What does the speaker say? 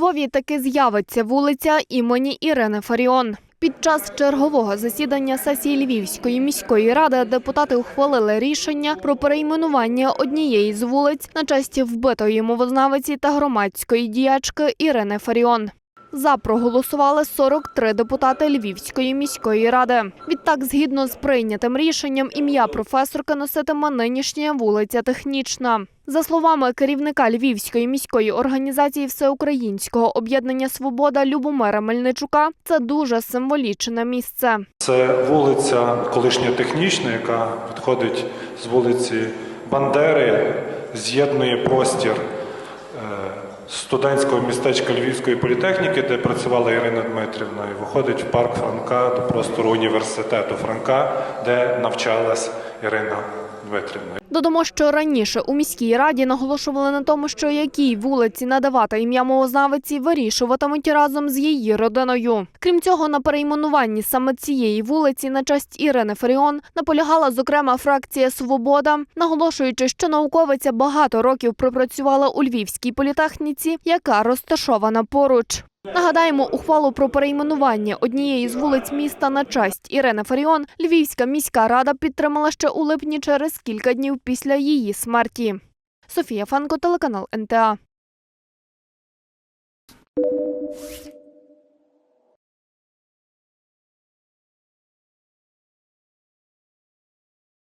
Львові таки з'явиться вулиця імені Ірини Фаріон. Під час чергового засідання сесії Львівської міської ради депутати ухвалили рішення про перейменування однієї з вулиць на честь вбитої мовознавиці та громадської діячки Ірини Фаріон. За проголосували 43 депутати Львівської міської ради. Відтак, згідно з прийнятим рішенням, ім'я професорки носитиме нинішня вулиця Технічна. За словами керівника Львівської міської організації Всеукраїнського об'єднання Свобода Любомира Мельничука, це дуже символічне місце. Це вулиця колишня технічна, яка відходить з вулиці Бандери, з'єднує простір е, студентського містечка Львівської політехніки, де працювала Ірина Дмитрівна, і виходить в парк Франка до простору університету Франка, де навчалась Ірина Дмитрівна. Додамо, що раніше у міській раді наголошували на тому, що якій вулиці надавати ім'я мовознавиці вирішуватимуть разом з її родиною. Крім цього, на перейменуванні саме цієї вулиці на честь Ірини Фаріон наполягала зокрема фракція Свобода, наголошуючи, що науковиця багато років пропрацювала у Львівській політехніці, яка розташована поруч. Нагадаємо, ухвалу про перейменування однієї з вулиць міста на честь Ірини Фаріон Львівська міська рада підтримала ще у липні через кілька днів після її смерті. Софія Фанко, телеканал НТА.